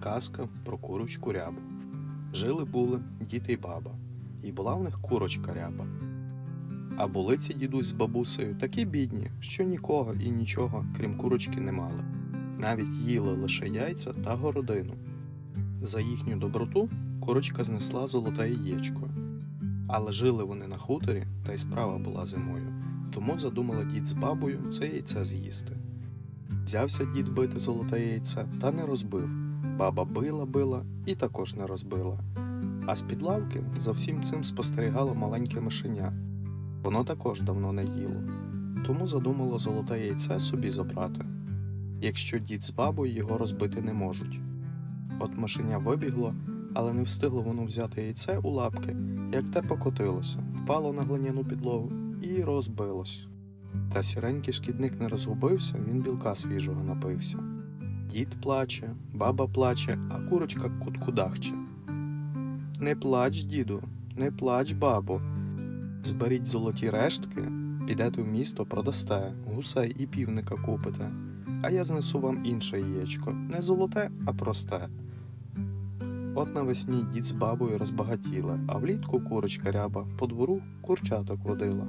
Казка про курочку рябу. Жили були дід і баба, і була в них курочка ряба. А були ці дідусь з бабусею такі бідні, що нікого і нічого, крім курочки, не мали. Навіть їли лише яйця та городину. За їхню доброту курочка знесла золоте яєчко. Але жили вони на хуторі, та й справа була зимою, тому задумали дід з бабою це яйце з'їсти. Взявся дід бити золоте яйце та не розбив. Баба била била і також не розбила. А з-під лавки за всім цим спостерігало маленьке мишеня. Воно також давно не їло, тому задумало золоте яйце собі забрати, якщо дід з бабою його розбити не можуть. От мишеня вибігло, але не встигло воно взяти яйце у лапки, як те покотилося, впало на глиняну підлогу і розбилось. Та сіренький шкідник не розгубився, він білка свіжого напився. Дід плаче, баба плаче, а курочка куткудахче. Не плач, діду, не плач, бабо. Зберіть золоті рештки, підете в місто, продасте, гусей і півника купите, а я знесу вам інше яєчко, не золоте, а просте. От навесні дід з бабою розбагатіли, а влітку курочка ряба по двору курчаток водила.